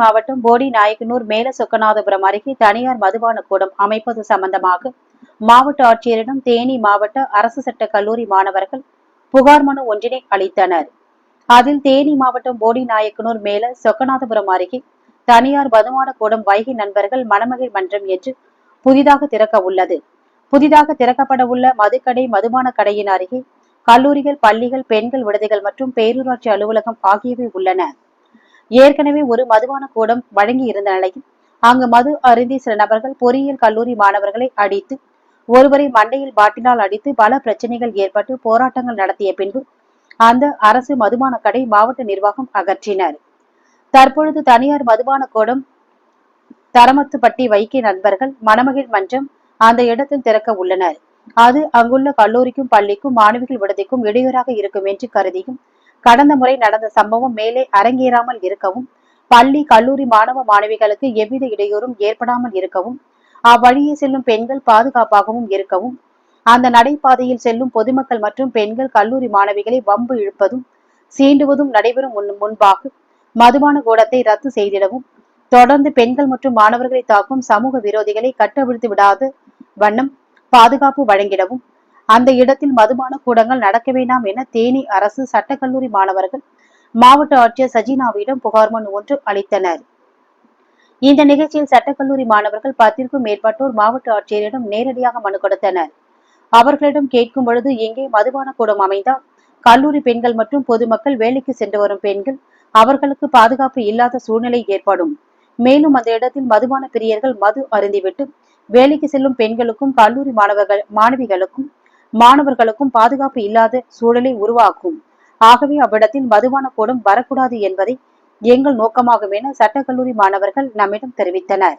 மாவட்டம் போடி நாயக்கனூர் மேல சொக்கநாதபுரம் அருகே தனியார் மதுபான கூடம் அமைப்பது சம்பந்தமாக மாவட்ட ஆட்சியரிடம் தேனி மாவட்ட அரசு சட்ட கல்லூரி மாணவர்கள் புகார் மனு ஒன்றினை அளித்தனர். அதில் தேனி மாவட்டம் போடி நாயக்கனூர் மேல சொக்கநாதபுரம் அருகே தனியார் மதுமான கூடம் வைகை நண்பர்கள் மணமகிழ் மன்றம் என்று புதிதாக திறக்க உள்ளது. புதிதாக திறக்கப்பட உள்ள மதுக்கடை மதுபான கடையின் அருகே கல்லூரிகள் பள்ளிகள் பெண்கள் விடுதிகள் மற்றும் பேரூராட்சி அலுவலகம் ஆகியவை உள்ளன. ஏற்கனவே ஒரு மதுபான கூடம் வழங்கி இருந்த நிலையில் அங்கு மது அருந்தி சில நபர்கள் பொறியியல் கல்லூரி மாணவர்களை அடித்து ஒருவரை மண்டையில் பாட்டினால் அடித்து பல பிரச்சனைகள் ஏற்பட்டு போராட்டங்கள் நடத்திய பின்பு அந்த அரசு மதுபான கடை மாவட்ட நிர்வாகம் அகற்றினர். தற்பொழுது தனியார் மதுபான கூடம் தரமத்துப்பட்டி வைகை நண்பர்கள் மணமகிழ் மன்றம் அந்த இடத்தில் திறக்க உள்ளனர். அது அங்குள்ள கல்லூரிக்கும் பள்ளிக்கும் மாணவிகள் விடுதிக்கும் இடையூறாக இருக்கும் என்று கருதியும் கடந்த முறை நடந்த சம்பவம் மேலே அரங்கேறாமல் இருக்கவும் பள்ளி கல்லூரி மாணவ மாணவிகளுக்கு எவ்வித இடையூறும் ஏற்படாமல் இருக்கவும் அவ்வழியே செல்லும் பெண்கள் பாதுகாப்பாகவும் இருக்கவும் அந்த நடைபாதையில் செல்லும் பொதுமக்கள் மற்றும் பெண்கள் கல்லூரி மாணவிகளை வம்பு இழுப்பதும் சீண்டுவதும் நடைபெறும் முன்பாக மதுபான கூடத்தை ரத்து செய்திடவும் தொடர்ந்து பெண்கள் மற்றும் மாணவர்களை தாக்கும் சமூக விரோதிகளை கட்டவிழ்த்து விடாத வண்ணம் பாதுகாப்பு வழங்கிடவும் அந்த இடத்தில் மதுபான கூடங்கள் நடக்க வேண்டாம் என தேனி அரசு சட்டக்கல்லூரி மாணவர்கள் மாவட்ட ஆட்சியர் சஜினாவிடம் புகார் மனு ஒன்று அளித்தனர். இந்த நிகழ்ச்சியில் சட்டக்கல்லூரி மாணவர்கள் பத்திற்கும் மேற்பட்டோர் மாவட்ட ஆட்சியரிடம் நேரடியாக மனு கொடுத்தனர். அவர்களிடம் கேட்கும் பொழுது எங்கே மதுபான கூடம் அமைந்தால் கல்லூரி பெண்கள் மற்றும் பொதுமக்கள் வேலைக்கு சென்று வரும் பெண்கள் அவர்களுக்கு பாதுகாப்பு இல்லாத சூழ்நிலை ஏற்படும். மேலும் அந்த இடத்தில் மதுபான பிரியர்கள் மது அருந்திவிட்டு வேலைக்கு செல்லும் பெண்களுக்கும் கல்லூரி மாணவர்கள் மாணவிகளுக்கும் மாணவர்களுக்கும் பாதுகாப்பு இல்லாத சூழலை உருவாக்கும். ஆகவே அவ்விடத்தில் மதுபான கூடம் வரக்கூடாது என்பதை எங்கள் நோக்கமாகும் என சட்டக்கல்லூரி மாணவர்கள் நம்மிடம் தெரிவித்தனர்.